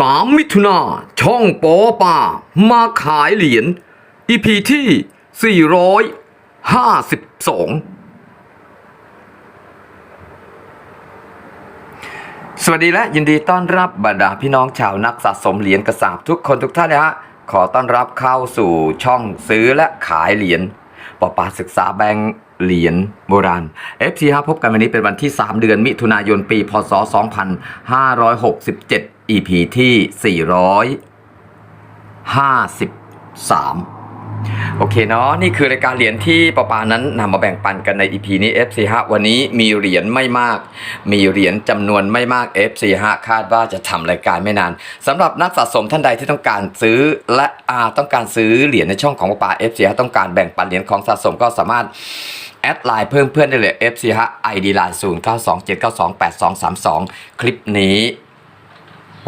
สามมิถุนาช่องปอป่า มาขายเหรียญ EP ที่ 452 สวัสดีและยินดีต้อนรับบรรดาพี่น้องชาวนักสะสมเหรียญกระสาบทุกคนทุกท่านนะฮะ ขอต้อนรับเข้าสู่ช่องซื้อและขายเหรียญปอปาศึกษาแบงค์เหรียญโบราณ FC ครับพบกันวันนี้เป็นวันที่ 3 เดือนมิถุนายนปี พศ 2567 EP ที่ 453 โอเคเนาะนี่คือรายการเหรียญที่ปอปานั้นนำมาแบ่งปันกันใน EP นี้ FC ฮะวันนี้มีเหรียญไม่มาก มีเหรียญจำนวนไม่มาก FC ฮะคาดว่าจะทำรายการไม่นานสำหรับนักสะสมท่านใดที่ต้องการซื้อและอาต้องการซื้อเหรียญในช่องของปอปา FC ฮะต้องการแบ่งปันเหรียญของสะสมก็สามารถแอดไลน์เพิ่มเพื่อนได้เลย FC ฮะ ID ไลน์0 9 2 7 9 2 8 2 3 2 คลิปนี้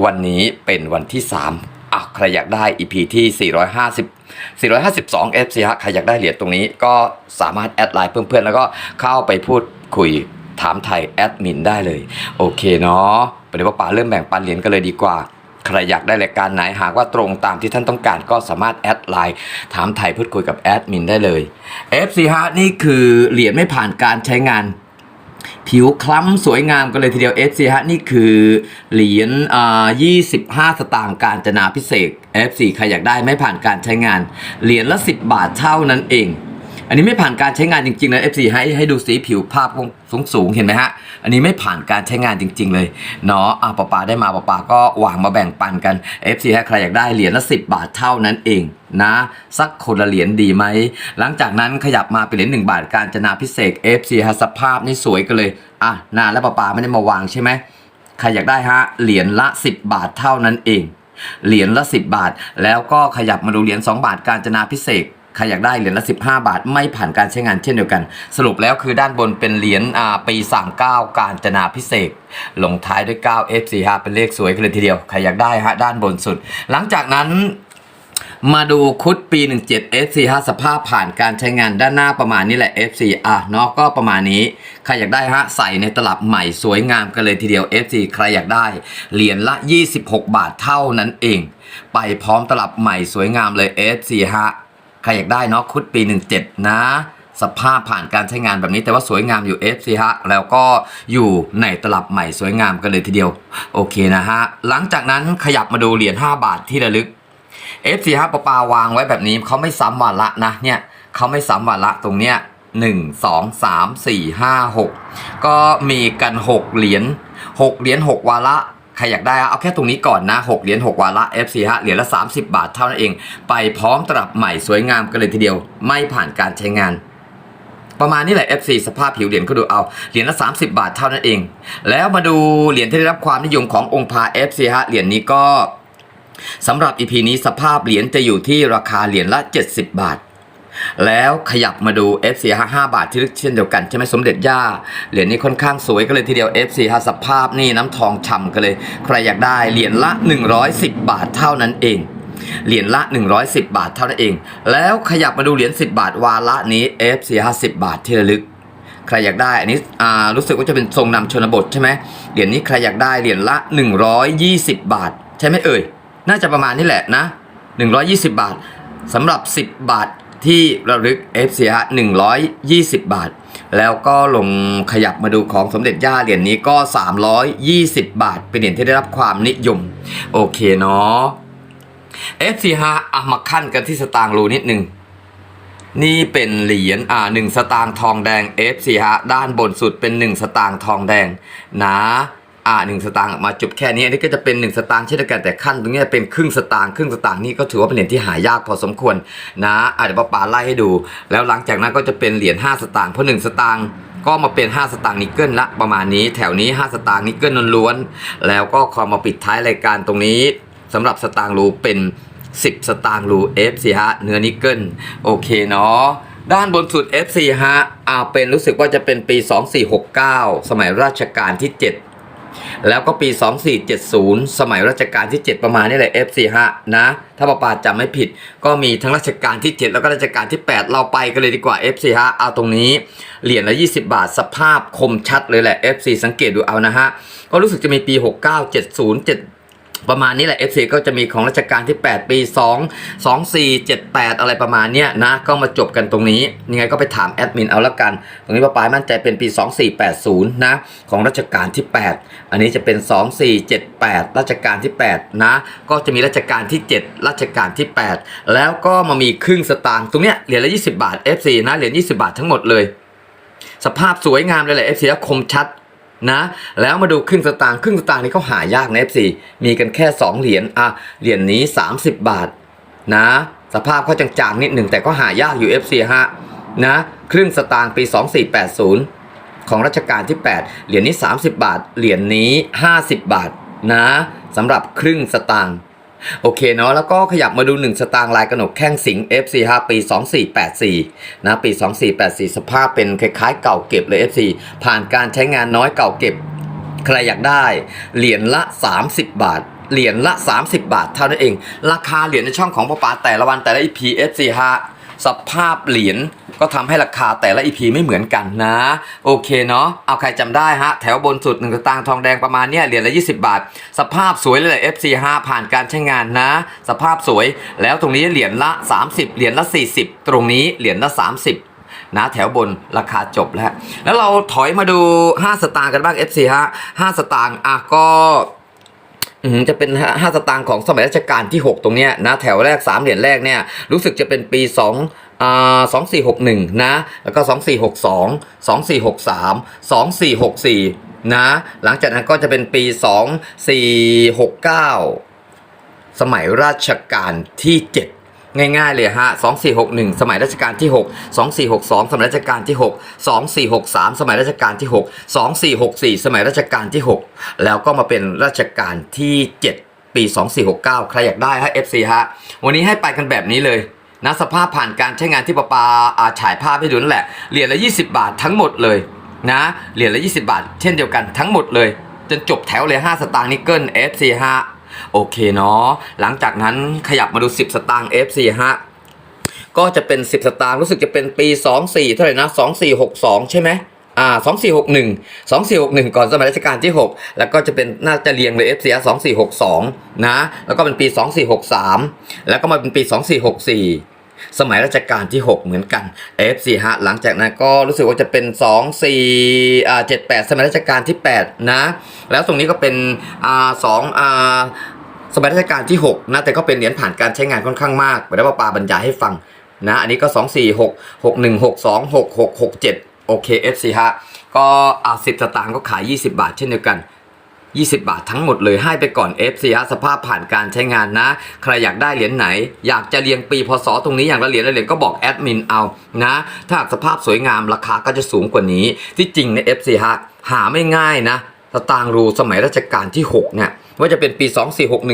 วันนี้เป็นวันที่3อะใครอยากได้ EP ที่ 450 452 FC ฮะใครอยากได้เหรียญตรงนี้ก็สามารถแอดไลน์เพื่อนๆ แล้วก็เข้าไปพูดคุยถามไทยแอดมินได้เลย โอเคเนาะประเดี๋ยวป่าเริ่มแบ่งปันเหรียญกันเลยดีกว่า ใครอยากได้รายการไหนหากว่าตรงตามที่ท่านต้องการก็สามารถแอดไลน์ถามไทยพูดคุยกับแอดมินได้เลย FC ฮะนี่คือเหรียญไม่ผ่านการใช้งาน ผิวคล้ำสวยงามกันเลยทีเดียว FC ฮะนี่คือเหรียญ25 สตางค์การจนาพิเศษ FC ใครอยากได้ไม่ผ่านการใช้งาน เหรียญละ 10 บาทเท่านั้นเอง อันนี้ไม่ผ่านการใช้งานจริงๆนะ FC ให้ให้ดูสีผิวภาพสูงสูงๆเห็นไหมฮะ อันนี้ไม่ผ่านการใช้งานจริง ๆ เลยเนาะอะปาปาได้มาปาปาก็วางมาแบ่งปันกัน FC ฮะใครอยากได้เหรียญละ10 บาทเท่านั้นเองนะสักคนละเหรียญดีไหม หลังจากนั้นขยับมาเป็นเหรียญ1บาทการจนาพิเศษ FC ฮะสภาพนี่สวยกันเลยอะนานแล้วปาปาไม่ได้มาวางใช่ไหมใครอยากได้ฮะเหรียญละ 10 บาทเท่านั้นเองเหรียญละ 10 บาท แล้วก็ขยับมาดูเหรียญ2บาทการจนาพิเศษ ใครอยากได้เหรียญละ15 บาท ไม่ผ่านการใช้งานเช่นเดียวกัน สรุปแล้วคือด้านบนเป็นเหรียญอ่าปี 39 การจนาพิเศษลงท้ายด้วย 9 FC ฮะเป็นเลขสวยกันเลยทีเดียว ใครอยากได้ฮะด้านบนสุด หลังจากนั้นมาดูคุดปี 17 FC ฮะสภาพผ่านการใช้งานด้านหน้าประมาณนี้แหละ FC อะเนาะก็ประมาณนี้ ใครอยากได้ฮะใส่ในตลับใหม่สวยงามกันเลยทีเดียว FC ใครอยากได้เหรียญละ 26 บาทเท่านั้นเอง ไปพร้อมตลับใหม่สวยงามเลย FC ฮะ ใครอยากได้เนาะคุดปี 17 นะสภาพผ่านการใช้งานแบบนี้แต่ว่าสวยงามอยู่ FC ฮะ แล้วก็อยู่ในตลับใหม่สวยงามกันเลยทีเดียว โอเคนะฮะ หลังจากนั้นขยับมาดูเหรียญ5บาทที่ระลึก F4 ฮะปะปาวางไว้แบบนี้เขาไม่ซ้ำวาระนะเนี่ยเขาไม่ซ้ำวาระตรงเนี้ยหนึ่งสองสามสี่ห้าหกก็มีกันหกเหรียญหกเหรียญหกวาระ รอยากได้เอาแค่ตรงนี้ก่อนนะหกเหรียญหกวาระ F4 ฮะเหรียญละ 30 บาทเท่านั้นเอง ไปพร้อมตลับใหม่สวยงามกันเลยทีเดียว ไม่ผ่านการใช้งาน ประมาณนี้แหละ F4 สภาพผิวเหรียญก็ดูเอาเหรียญละ 30 บาทเท่านั้นเอง แล้วมาดูเหรียญที่ได้รับความนิยมขององค์พา F4 ฮะเหรียญนี้ก็สำหรับ EP นี้สภาพเหรียญจะอยู่ที่ราคาเหรียญละ 70 บาท แล้วขยับมาดู FC 5บาทที่ลึกเช่นเดียวกัน ใช่ไหมสมเด็จย่า เหรียญนี้ค่อนข้างสวยกันเลยทีเดียว FC 5สภาพนี่น้ำทองฉ่ำกันเลย ใครอยากได้เหรียญละ 110 บาทเท่านั้นเองเหรียญละ 110 บาทเท่านั้นเอง แล้วขยับมาดูเหรียญ10 บาทวาระนี้ FC 50 บาทที่ระลึก ใครอยากได้อันนี้อ่รู้สึกว่าจะเป็นทรงนำชนบทใช่ไหมเหรียญนี้ใครอยากได้เหรียญละ 120 บาท ใช่ไหมเอ่ย น่าจะประมาณนี้แหละนะ 120 บาทสำหรับ 10 บาท ที่ระลึก FC ฮะ120 บาท แล้วก็ลงขยับมาดูของสมเด็จย่าเหรียญนี้ก็ 320 บาท เป็นเหรียญที่ได้รับความนิยม โอเคเนาะ FC ฮะอะมาขั้นกันที่สตางค์รูนิดนึงนี่เป็นเหรียญอ่าหนึ่งสตางค์ทองแดง F4 ฮะด้านบนสุดเป็น 1 สตางค์ทองแดงนะ อ่าหนึ่งสตางค์มาจุดแค่นี้อันนี้ก็จะเป็น 1 สตางค์เช่นเดียวกันแต่ขั้นตรงนี้เป็นครึ่งสตางค์ครึ่งสตางค์นี่ก็ถือว่าเป็นเหรียญที่หายากพอสมควรนะอาเดี๋ยวป้าปาไล่ให้ดู แล้วหลังจากนั้นก็จะเป็นเหรียญ5สตางค์เพราะ1สตางค์ก็มาเป็น 5 สตางค์นิกเกิลละประมาณนี้ แถวนี้ 5 สตางค์นิกเกิลล้วนๆแล้วก็คอมาปิดท้ายรายการตรงนี้สำหรับสตางค์รูเป็น 10 สตางค์รู F4 ฮะเนื้อนิกเกิลโอเคเนาะด้านบนสุด F4 ฮะอ่าเป็นรู้สึกว่าจะเป็นปี 2469 สมัยรัชกาลที่ 7 แล้วก็ปี 2470 สมัยรัชกาลที่ 7 ประมาณนี้แหละ F45 นะ ถ้าประปาจำไม่ผิด ก็มีทั้งรัชกาลที่ 7 แล้วก็รัชกาลที่ 8 เราไปกันเลยดีกว่า F45 เอาตรงนี้ เหรียญละ 20 บาท สภาพคมชัดเลยแหละ F4 สังเกตดูเอานะฮะ ก็รู้สึกจะมีปี 69 70 7 ประมาณนี้แหละ FC ก็จะมีของรัชกาลที่ 8 ปี 2 2 4 7 8 อะไรประมาณเนี้ยนะ ก็มาจบกันตรงนี้ ยังไงก็ไปถามแอดมินเอาละกัน ตรงนี้ป้าปายมั่นใจเป็นปี 2480 นะ ของรัชกาลที่ 8 อันนี้จะเป็น 2478 รัชกาลที่ 8 นะ ก็จะมีรัชกาลที่ 7 รัชกาลที่ 8 แล้วก็มามีครึ่งสตางค์ตรงเนี้ยเหรียญละ 20 บาท FC นะเหรียญ20 บาททั้งหมดเลย สภาพสวยงามเลยแหละ FC คมชัด นะ แล้วมาดูครึ่งสตางค์ครึ่งสตางค์นี่เขาหายากนะ FC มีกันแค่ 2 เหรียญอะเหรียญนี้ 30 บาทนะ สภาพเขาจางๆนิดหนึ่งแต่ก็หายากอยู่ FC ฮะนะครึ่งสตางค์ปี 2480 ของรัชกาลที่ 8 เหรียญนี้ 30 บาท เหรียญนี้ 50 บาทนะสำหรับครึ่งสตางค์ โอเคเนาะแล้วก็ขยับมาดู 1 สตางค์ลายกระหนกแข้งสิง FC 5ปี 2484 นะปี 2484 สภาพเป็นคล้ายๆ เก่าเก็บเลย FC ผ่านการใช้งานน้อยเก่าเก็บ ใครอยากได้ เหรียญละ 30 บาทเหรียญละ 30 บาทเท่านั้นเอง ราคาเหรียญในช่องของป้าปาแต่ละวันแต่ละ EP FC 5 สภาพเหรียญก็ทำให้ราคาแต่ละ EP ไม่เหมือนกันนะ โอเคเนาะเอาใครจำได้ฮะ แถวบนสุด1สตางค์ทองแดงประมาณเนี้ยเหรียญละ 20 บาท สภาพสวยเลยแหละ FC 5ผ่านการใช้งานนะ สภาพสวยแล้วตรงนี้เหรียญละ 30 เหรียญละ 40 ตรงนี้เหรียญละ 30นะแถวบนราคาจบแล้ว แล้วเราถอยมาดู 5 สตางค์กันบ้าง FC ฮะ5สตางค์อะก็ จะเป็นห้าสตางค์ของสมัยรัชกาลที่ 6 ตรงเนี้ยนะแถวแรก 3 เหรียญแรกเนี่ยรู้สึกจะเป็นปี2อ่า2461นะ แล้วก็สองสี่หกสองสองสี่หกสามสองสี่หกสี่นะ หลังจากนั้นก็จะเป็นปีสองสี่หกเก้าสมัยราชการที่เจ็ด ง่ายๆเลยฮะ2461 สมัยรัชกาลที่ 6 2462 สมัยรัชกาลที่ 6 2463 สมัยรัชกาลที่ 6 2464 สมัยรัชกาลที่ 6 แล้วก็มาเป็นรัชกาลที่ 7 ปี 2469 ใครอยากได้ฮะ FC ฮะ วันนี้ให้ไปกันแบบนี้เลยนะสภาพผ่านการใช้งานที่ประปาอาฉายภาพให้ดูนั่นแหละ เหรียญละ 20 บาททั้งหมดเลยนะ เหรียญละ 20 บาท เช่นเดียวกันทั้งหมดเลย จนจบแถวเลย 5 สตางค์นิกเกิล FC ฮะ โอเคเนาะหลังจากนั้นขยับมาดู 10 สตางค์ F4 ฮะก็จะเป็น 10 สตางค์รู้สึกจะเป็นปี 24 เท่าไหร่นะ 2462 ใช่ไหมอ่า2461 2461ก่อนสมัยรัชกาลที่6แล้วก็จะเป็นน่าจะเรียงเลย F4 2462นะแล้วก็เป็นปี2463แล้วก็มาเป็นปี2464สมัยรัชกาลที่ 6 เหมือนกัน F4 ฮะหลังจากนั้นก็รู้สึกว่าจะเป็น 2 4อ่า78 สมัยรัชกาลที่ 8 นะ แล้วตรงนี้ก็เป็นอ่า2อ่า สมัยรัชกาลที่ 6 นะแต่ก็เป็นเหรียญผ่านการใช้งานค่อนข้างมากเดี๋ยวป้าปาบรรยายให้ฟังนะอันนี้ก็ 2 4 6 6 1 6 2 6 6 6 7 โอเค FC ฮะก็อ่า10สตางค์ก็ขาย 20 บาทเช่นเดียวกัน 20 บาททั้งหมดเลยให้ไปก่อน FC ฮะสภาพผ่านการใช้งานนะ ใครอยากได้เหรียญไหน อยากจะเรียงปีพศตรงนี้อย่างละเหรียญละเหรียญก็บอกแอดมินเอานะ ถ้าหากสภาพสวยงามราคาก็จะสูงกว่านี้ ที่จริงใน FC ฮะหาไม่ง่ายนะสตางค์รูสมัยรัชกาลที่6เนี่ย ว่าจะเป็นปี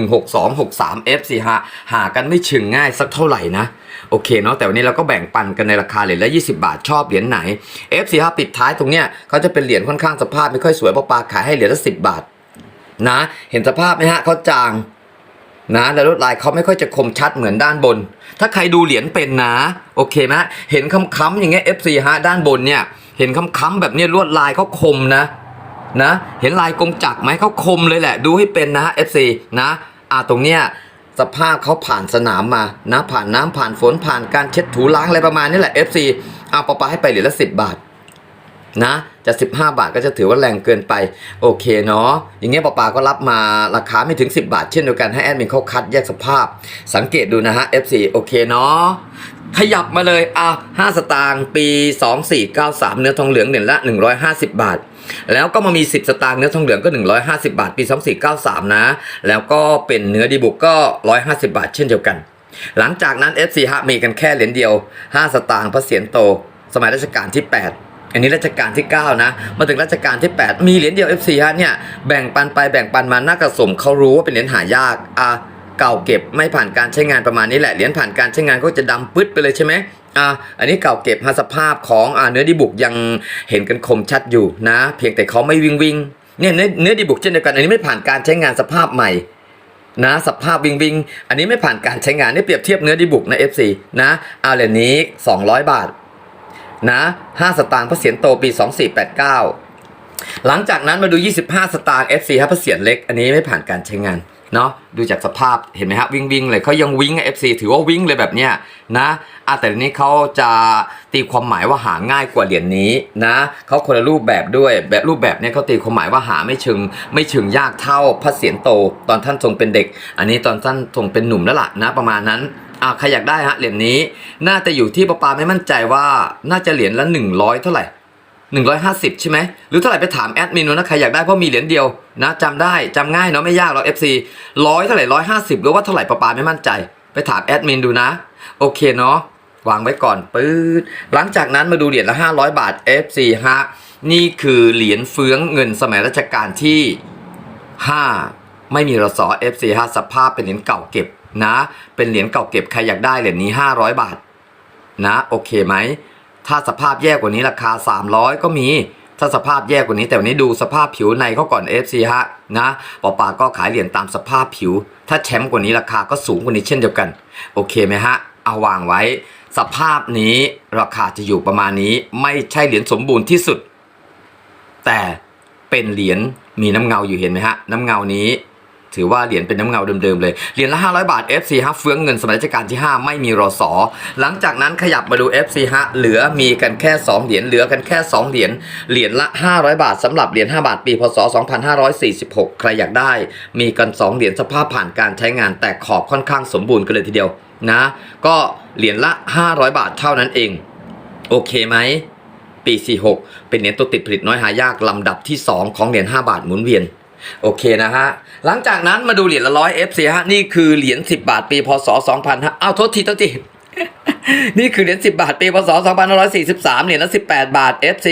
24616263 FC ฮะหากันไม่ชึงง่ายสักเท่าไหร่นะ โอเคเนาะแต่วันนี้เราก็แบ่งปันกันในราคาเหรียญละ 20 บาทชอบเหรียญไหน FC ฮะปิดท้ายตรงเนี้ยเขาจะเป็นเหรียญค่อนข้างสภาพไม่ค่อยสวยเพราะปาขายให้เหรียญละ 10 บาท นะ เห็นสภาพไหมฮะเขาจางนะแล้วลวดลายเขาไม่ค่อยจะคมชัดเหมือนด้านบน ถ้าใครดูเหรียญเป็นนะ โอเคไหมเห็นค้ำๆอย่างเงี้ย FC ฮะด้านบนเนี่ยเห็นค้ำๆแบบเนี้ยลวดลายเขาคมนะ นะเห็นลายกงจักรไหมเขาคมเลยแหละ ดูให้เป็นนะฮะ FC นะอ่าตรงเนี้ยสภาพเขาผ่านสนามมานะผ่านน้ำผ่านฝนผ่านการเช็ดถูล้างอะไรประมาณนี้แหละ FC เอาปะปาให้ไปเหรียญละสิบบาทนะจะ 15 บาทก็จะถือว่าแรงเกินไป โอเคเนาะอย่างเงี้ยปาปาก็รับมาราคาไม่ถึง 10 บาท เช่นเดียวกันให้แอดมินเขาคัดแยกสภาพ สังเกตดูนะฮะ F4 โอเคเนาะ ขยับมาเลยอะ5สตางค์ปี 2493 เนื้อทองเหลืองเหรียญละ 150 บาท แล้วก็มามี 10 สตางค์เนื้อทองเหลืองก็ 150 บาท ปี 2493 นะ แล้วก็เป็นเนื้อดีบุกก็ 150 บาท เช่นเดียวกัน หลังจากนั้น FC ฮะมีกันแค่เหรียญเดียว 5 สตางค์พระเศียรโต สมัยรัชกาลที่ 8อันนี้รัชกาลที่ 9 นะ มาถึงรัชกาลที่ 8 มีเหรียญเดียว FC ฮะเนี่ย แบ่งปันไปแบ่งปันมาน่ากระสมเขารู้ว่าเป็นเหรียญหายากอะ เก่าเก็บไม่ผ่านการใช้งานประมาณนี้แหละเหรียญผ่านการใช้งานก็จะดำปึ๊ดไปเลยใช่ไหมอะอันนี้เก่าเก็บฮะสภาพของอ่าเนื้อดีบุกยังเห็นกันคมชัดอยู่นะ เพียงแต่เขาไม่วิ่งวิ่งเนี่ยเนื้อเนื้อดีบุกเช่นเดียวกันอันนี้ไม่ผ่านการใช้งานสภาพใหม่นะสภาพวิงวิงอันนี้ไม่ผ่านการใช้งานนี่เปรียบเทียบเนื้อดีบุกนะ FC นะเอาเหรียญนี้ 200 บาทนะ5สตางค์พระเศียรโตปี 2489 หลังจากนั้นมาดู 25 สตางค์ FC ครับพระเศียรเล็ก อันนี้ไม่ผ่านการใช้งาน เนาะดูจากสภาพเห็นไหมฮะวิ่งวิ่งเลยเขายังวิ่งเอฟซีถือว่าวิ่งเลยแบบเนี้ยนะอะแต่ทีนี้เขาจะตีความหมายว่าหาง่ายกว่าเหรียญนี้นะเขาคนละรูปแบบด้วยแบบรูปแบบเนี้ยเขาตีความหมายว่าหาไม่เชิงไม่เชิงยากเท่าพระเศียรโต ตอนท่านทรงเป็นเด็ก อันนี้ตอนท่านทรงเป็นหนุ่มแล้วล่ะนะประมาณนั้นอะใครอยากได้ฮะเหรียญนี้ น่าจะอยู่ที่ประปาไม่มั่นใจว่าน่าจะเหรียญละ100 เท่าไหร่ 150 ใช่ไหมหรือเท่าไหร่ไปถามแอดมินนะใครอยากได้เพราะมีเหรียญเดียวนะจำได้จำง่ายเนาะไม่ยากหรอก FC ร้อยเท่าไหร่ร้อยห้าสิบหรือว่าเท่าไหร่ประปาไม่มั่นใจ ไปถามแอดมินดูนะ โอเคเนาะวางไว้ก่อนปื๊ดหลังจากนั้นมาดูเหรียญละ 500 บาท FC ฮะนี่คือเหรียญเฟื้องเงินสมัยรัชกาลที่ 5 ไม่มีรสอ FC ฮะสภาพเป็นเหรียญเก่าเก็บนะ เป็นเหรียญเก่าเก็บใครอยากได้เหรียญนี้ 500 บาท นะ โอเคไหม ถ้าสภาพแย่กว่านี้ราคา 300 ก็มี ถ้าสภาพแย่กว่านี้ แต่วันนี้ดูสภาพผิวในเขาก่อน FC ฮะนะปอปาก็ขายเหรียญตามสภาพผิว ถ้าแชมป์กว่านี้ราคาก็สูงกว่านี้เช่นเดียวกัน โอเคไหมฮะ เอาวางไว้ สภาพนี้ราคาจะอยู่ประมาณนี้ ไม่ใช่เหรียญสมบูรณ์ที่สุด แต่เป็นเหรียญมีน้ำเงาอยู่เห็นไหมฮะ น้ำเงานี้ ถือว่าเหรียญเป็นน้ำเงาเดิมๆเลย เหรียญละ 500 บาท FC ฮะเฟืองเงินสมัยรัชกาลที่ 5 ไม่มีรอสอหลังจากนั้นขยับมาดู FC ฮะเหลือมีกันแค่ 2 เหรียญเหลือกันแค่ 2 เหรียญเหรียญละ 500 บาทสำหรับเหรียญ5บาทปีพศ 2546 ใครอยากได้ มีกัน 2 เหรียญสภาพผ่านการใช้งานแต่ขอบค่อนข้างสมบูรณ์กันเลยทีเดียวนะ ก็เหรียญละ 500 บาทเท่านั้นเอง โอเคไหมปี 46 เป็นเหรียญตัวติดผลิตน้อยหายากลำดับที่ 2 ของเหรียญ5บาทหมุนเวียน โอเคนะฮะ หลังจากนั้นมาดูเหรียญละร้อย FC ฮะ นี่คือเหรียญ10 บาทปีพศ2000ฮะอ้าวโทษทีโทษทีนี่คือเหรียญ10 บาท ปีพศ2543 เหรียญละ18 บาท FC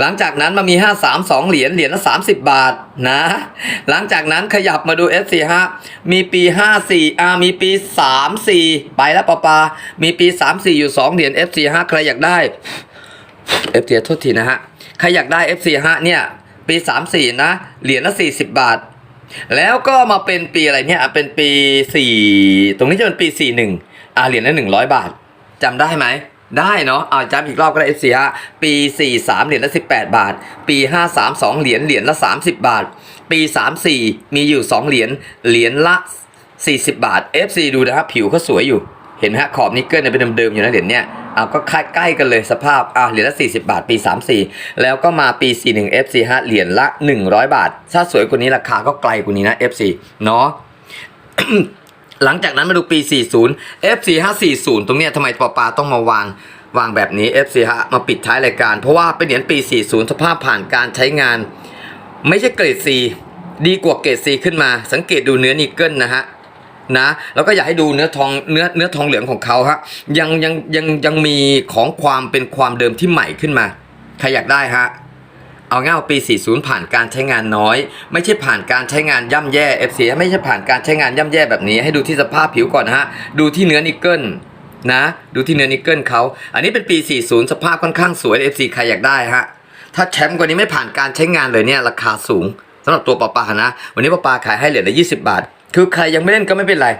หลังจากนั้นมามี 532 เหรียญ เหรียญละ 30 บาทนะ หลังจากนั้นขยับมาดู FC ฮะ มีปี 54อ่ามีปี 34 ไปแล้วปะปา มีปี 34 อยู่ 2 เหรียญ FC ฮะ ใครอยากได้ FC โทษทีนะฮะ ใครอยากได้ FC ฮะเนี่ย ปี 34 นะ เหรียญละ 40 บาท แล้วก็มาเป็นปีอะไรเนี่ยเป็นปี 4 ตรงนี้จะเป็นปี 41อ่าเหรียญละ 100 บาทจำได้ไหมได้เนาะอ่าจำอีกรอบก็ได้ FC ฮะปี 43 เหรียญละ 18 บาท ปี 53 2 เหรียญเหรียญละ 30 บาท ปี 34 มีอยู่ 2 เหรียญเหรียญละ 40 บาท FC ดูนะครับผิวเขาสวยอยู่ เห็นไหมฮะขอบนิกเกิลเนี่ยเป็นเดิมๆอยู่นะเหรียญเนี่ยเอาก็ใกล้ๆกันเลยสภาพอ่าเหรียญละ 40 บาทปี 34 แล้วก็มาปี 41 FC ฮะเหรียญละ 100 บาท ถ้าสวยกว่านี้ราคาก็ไกลกว่านี้นะ FC เนาะหลังจากนั้นมาดูปี 40 FC 540 ตรงเนี้ยทำไมปอปาต้องมาวางวางแบบนี้ FC ฮะมาปิดท้ายรายการ เพราะว่าเป็นเหรียญปี 40 สภาพผ่านการใช้งาน ไม่ใช่เกรด C ดีกว่าเกรด C ขึ้นมา สังเกตดูเนื้อนิกเกิลนะฮะ นะแล้วก็อยากให้ดูเนื้อทองเนื้อเนื้อทองเหลืองของเขาฮะยังยังยังยังมีของความเป็นความเดิมที่ใหม่ขึ้นมาใครอยากได้ฮะเอาง่ายปี 40 ผ่านการใช้งานน้อย ไม่ใช่ผ่านการใช้งานย่ำแย่ FC ไม่ใช่ผ่านการใช้งานย่ำแย่แบบนี้ให้ดูที่สภาพผิวก่อนฮะดูที่เนื้อนิกเกิลนะดูที่เนื้อนิกเกิลเขาอันนี้เป็นปี 40 สภาพค่อนข้างสวย FC ใครอยากได้ฮะถ้าแชมป์กว่านี้ไม่ผ่านการใช้งานเลยเนี่ยราคาสูงสำหรับตัวปอปานะ วันนี้ปอปาขายให้เหรียญละ 20 บาท คือใครยังไม่เล่นก็ไม่เป็นไร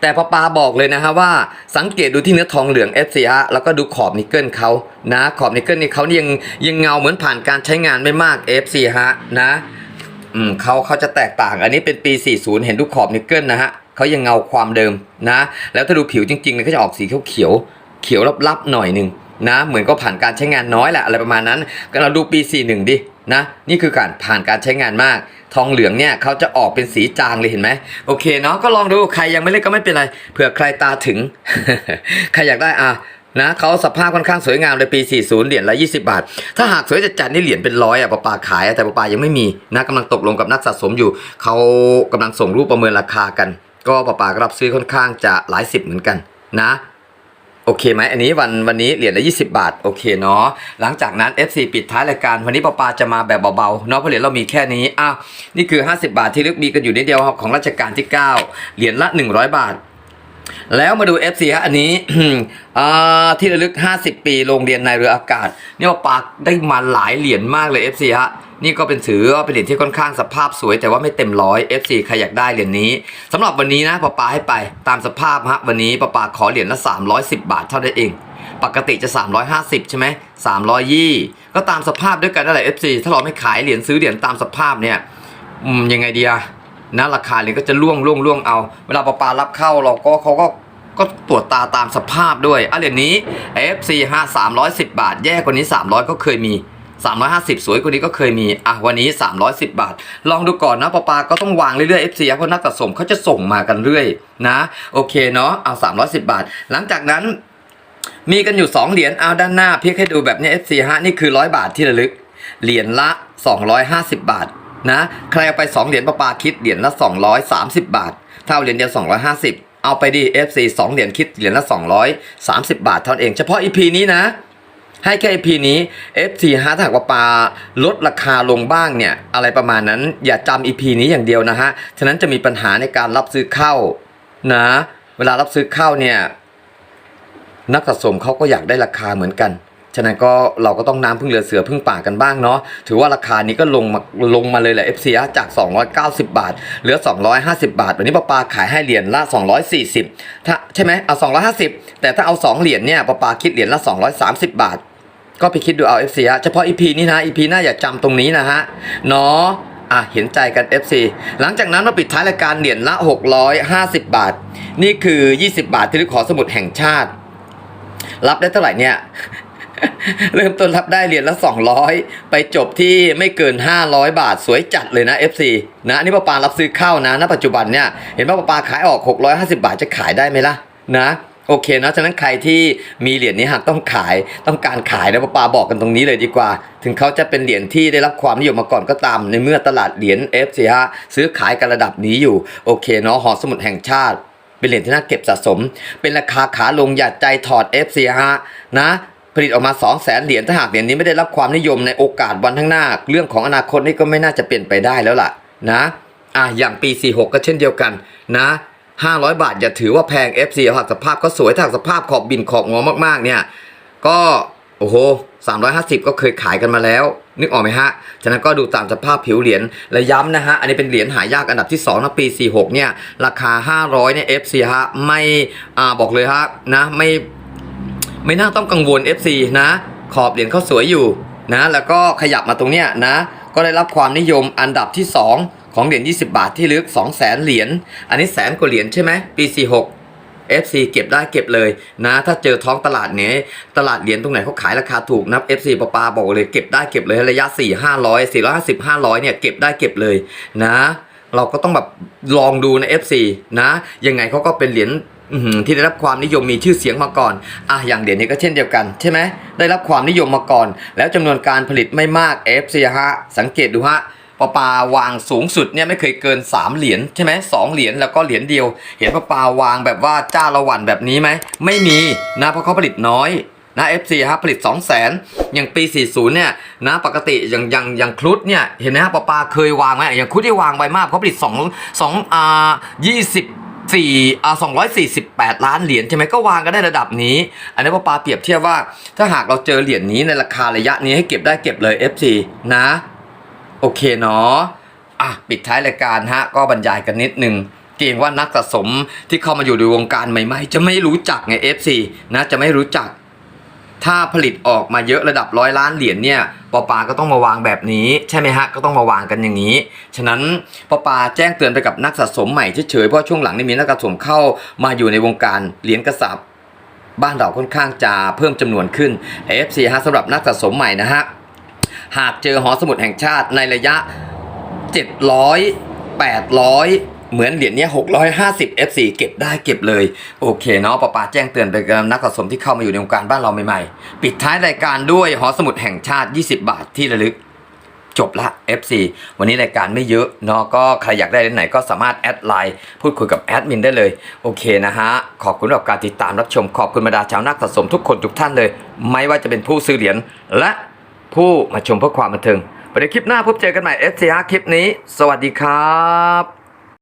แต่ปอปาบอกเลยนะฮะว่าสังเกตดูที่เนื้อทองเหลือง FC ฮะแล้วก็ดูขอบนิกเกิลเขานะ ขอบนิกเกิลนี่เขานี่ยังยังเงาเหมือนผ่านการใช้งานไม่มาก FC ฮะนะอืมเขาเขาจะแตกต่าง อันนี้เป็นปี 40 เห็นดูขอบนิกเกิลนะฮะเขายังเงาความเดิมนะ แล้วถ้าดูผิวจริงๆเนี่ยก็จะออกสีเขียวเขียวลับๆหน่อยหนึ่งนะ เหมือนก็ผ่านการใช้งานน้อยแหละอะไรประมาณนั้นก็เราดูปี 41 ดิ นะนี่คือการผ่านการใช้งานมาก ทองเหลืองเนี่ยเขาจะออกเป็นสีจางเลยเห็นไหมโอเคเนาะก็ลองดูใครยังไม่เล่นก็ไม่เป็นไรเผื่อใครตาถึง ใครอยากได้อะนะเขาสภาพค่อนข้างสวยงามเลยปี 40 เหรียญละ 20 บาท ถ้าหากสวยจัดจัดนี่เหรียญเป็นร้อยอะปะปาขายแต่ปะปายังไม่มีนะกำลังตกลงกับนักสะสมอยู่ เขากำลังส่งรูปประเมินราคากัน ก็ปะปาก็รับซื้อค่อนข้างจะหลายสิบเหมือนกันนะ โอเคไหมอันนี้วันวันนี้เหรียญละ20 บาท โอเคเนาะหลังจากนั้น FC ปิดท้ายรายการ วันนี้ปอปาจะมาแบบเบาๆเนาะเพราะเหรียญเรามีแค่นี้อ้าวนี่คือ 50 บาทที่ลึกมีกันอยู่นิดเดียวของรัชกาลที่ 9 เหรียญละ 100 บาท แล้วมาดู FC ฮะอันนี้อ่าที่ระลึก 50 ปีโรงเรียนในเรืออากาศนี่ว่าปาได้มาหลายเหรียญมากเลย FC ฮะ นี่ก็เป็นถือว่าเป็นเหรียญที่ค่อนข้างสภาพสวย แต่ว่าไม่เต็มร้อย FC ใครอยากได้เหรียญนี้สำหรับวันนี้นะปาปาให้ไปตามสภาพฮะวันนี้ปาปาขอเหรียญละ 310 บาทเท่านั้นเอง ปกติจะ 350 ใช่ไหม320ก็ตามสภาพด้วยกันนั่นแหละ FC ถ้าเราไม่ขายเหรียญซื้อเหรียญตามสภาพเนี่ยอืมยังไงดีอะนะราคาเหรียญก็จะล่วงล่วงล่วงเอา เวลาปาปารับเข้าเราก็เขาก็ก็ตรวจตาตามสภาพด้วยอะเหรียญนี้ FC 5 310 บาท แย่กว่านี้ 300 ก็เคยมี 350 สวยกว่านี้ก็เคยมี อะ วันนี้ 310 บาท ลองดูก่อนนะปาปาก็ต้องวางเรื่อยๆ FC เพราะนักสะสมเขาจะส่งมากันเรื่อยนะ โอเคเนาะ เอา 310 บาท หลังจากนั้น มีกันอยู่ 2 เหรียญ เอาด้านหน้าเพี่ให้ดูแบบนี้ FC ฮะ นี่คือ 100 บาทที่ระลึก เหรียญละ 250 บาทนะ ใครเอาไป 2 เหรียญปาปาคิดเหรียญละ 230 บาทถ้าเอาเหรียญเดียว 250 เอาไปดิ FC 2 เหรียญคิดเหรียญละ 230 บาทเท่านั้นเอง เฉพาะ EP นี้นะ ให้แค่ EP นี้ FC ฮะถ้าหากว่าปลาลดราคาลงบ้างเนี่ยอะไรประมาณนั้นอย่าจำ EP นี้อย่างเดียวนะฮะ ฉะนั้นจะมีปัญหาในการรับซื้อเข้านะ เวลารับซื้อเข้าเนี่ยนักสะสมเขาก็อยากได้ราคาเหมือนกัน ฉะนั้นก็เราก็ต้องน้ำพึ่งเรือเสือพึ่งป่ากันบ้างเนาะ ถือว่าราคานี้ก็ลงมาลงมาเลยแหละ FC จาก 290 บาท เหลือ 250 บาท วันนี้ปาปาขายให้เหรียญละ 240 ถ้าใช่ไหมเอา 250 แต่ถ้าเอา 2 เหรียญเนี่ยปาปาคิดเหรียญละ 230 บาท ก็ไปคิดดูเอา FC ฮะเฉพาะ EP นี้นะ EP หน้าอย่าจำตรงนี้นะฮะเนาะอะเห็นใจกัน FC หลังจากนั้นมาปิดท้ายรายการเหรียญละ 650 บาท นี่คือ 20 บาทที่ลึกขอสมุดแห่งชาติ รับได้เท่าไหร่เนี่ย เริ่มต้นรับได้เหรียญละ 200 ไปจบที่ไม่เกิน 500 บาทสวยจัดเลยนะ FC นะนี่ป้าปารับซื้อเข้านะณปัจจุบันเนี่ยเห็นว่าป้าปาขายออก 650 บาทจะขายได้ไหมล่ะนะ โอเคนะฉะนั้นใครที่มีเหรียญนี้หากต้องขายต้องการขายนะป้าปาบอกกันตรงนี้เลยดีกว่า ถึงเขาจะเป็นเหรียญที่ได้รับความนิยมมาก่อนก็ตาม ในเมื่อตลาดเหรียญ FC ฮะซื้อขายกันระดับนี้อยู่ โอเคเนาะหอสมุดแห่งชาติ เป็นเหรียญที่น่าเก็บสะสม เป็นราคาขาลงอย่าใจถอด FC ฮะนะผลิตออกมา 2 0 0แสนเหรียญถ้าหากเหรียญนี้ไม่ได้รับความนิยมในโอกาสวันข้างหน้า เรื่องของอนาคตนี่ก็ไม่น่าจะเปลี่ยนไปได้แล้วล่ะนะอะอย่างปี 46 ก็เช่นเดียวกันนะ 500 บาทอย่าถือว่าแพง FC หากสภาพก็สวยถ้าหากสภาพขอบบินขอบงอมากๆเนี่ย ก็โอ้โห 350 ก็เคยขายกันมาแล้ว นึกออกไหมฮะ ฉะนั้นก็ดูตามสภาพผิวเหรียญ และย้ำนะฮะ อันนี้เป็นเหรียญหายากอันดับที่2นะปี 46 เนี่ย ราคา 500 เนี่ย FC ฮะ ไม่ อ่า บอกเลยฮะ นะ ไม่ ไม่น่าต้องกังวล FC นะ ขอบเหรียญเขาสวยอยู่ นะ แล้วก็ขยับมาตรงเนี้ยนะ ก็ได้รับความนิยมอันดับที่ 2 ของเหรียญ20 บาทที่ลึก 2 0 0แสนเหรียญ อันนี้แสนกว่าเหรียญใช่ไหมปี 46 FC เก็บได้เก็บเลยนะ ถ้าเจอท้องตลาดเนี้ยตลาดเหรียญตรงไหนเขาขายราคาถูกนะ FC ปปาบอกเลยเก็บได้เก็บเลยระยะ 4 500 450 500เนี่ยเก็บได้เก็บเลยนะ เราก็ต้องแบบลองดูนะ FC นะยังไงเขาก็เป็นเหรียญที่ได้รับความนิยมมีชื่อเสียงมาก่อน อะอย่างเหรียญนี้ก็เช่นเดียวกันใช่ไหมได้รับความนิยมมาก่อน แล้วจำนวนการผลิตไม่มาก FC ฮะสังเกตดูฮะ ปาปาวางสูงสุดเนี่ยไม่เคยเกิน 3 เหรียญใช่ไหมสองเหรียญแล้วก็เหรียญเดียว เห็นปาปาวางแบบว่าจ้าละวันแบบนี้ไหมไม่มีนะเพราะเขาผลิตน้อยนะ FC ฮะผลิต 2 0 0 0 0 0อย่างปี 40 เนี่ยนะปกติอย่างอย่างอย่างครุฑเนี่ยเห็นไหมฮะปาปาเคยวางไหมอย่างครุฑที่วางไว้มากเขาผลิต2 2อ่า20สี่อ่าสองร้อยสี่สิบแปดล้านเหรียญใช่ไหมก็วางกันได้ระดับนี้ อันนี้ปาปาเปรียบเทียบว่า ถ้าหากเราเจอเหรียญนี้ในราคาระยะนี้ให้เก็บได้เก็บเลย FC นะ โอเคเนาะอะปิดท้ายรายการฮะก็บรรยายกันนิดนึงเกรงว่านักสะสมที่เข้ามาอยู่ในวงการใหม่ ๆ จะไม่รู้จักไง FC นะจะไม่รู้จัก ถ้าผลิตออกมาเยอะระดับร้อยล้านเหรียญเนี่ยปอปาก็ต้องมาวางแบบนี้ใช่ไหมฮะก็ต้องมาวางกันอย่างนี้ ฉะนั้นปอปาแจ้งเตือนไปกับนักสะสมใหม่เฉยๆเพราะช่วงหลังนี่มีนักสะสมเข้ามาอยู่ในวงการเหรียญกระสับบ้านเราค่อนข้างจะเพิ่มจำนวนขึ้น FC ฮะสำหรับนักสะสมใหม่นะฮะ หากเจอหอสมุดแห่งชาติในระยะ 700 800เหมือนเหรียญเนี้ย650 F4 เก็บได้เก็บเลย โอเคเนาะป้าปาแจ้งเตือนไปกับนักสะสมที่เข้ามาอยู่ในวงการบ้านเราใหม่ๆ ปิดท้ายรายการด้วยหอสมุดแห่งชาติ 20 บาทที่ระลึก จบละ FC วันนี้รายการไม่เยอะเนาะก็ใครอยากได้เหรียญไหนก็สามารถแอดไลน์พูดคุยกับแอดมินได้เลย โอเคนะฮะ ขอบคุณสำหรับการติดตามรับชมขอบคุณบรรดาชาวนักสะสมทุกคนทุกท่านเลย ไม่ว่าจะเป็นผู้ซื้อเหรียญและ ผู้มาชมเพื่อความบันเทิงไปในคลิปหน้าพบเจอกันใหม่ FC ฮะคลิปนี้ สวัสดีครับ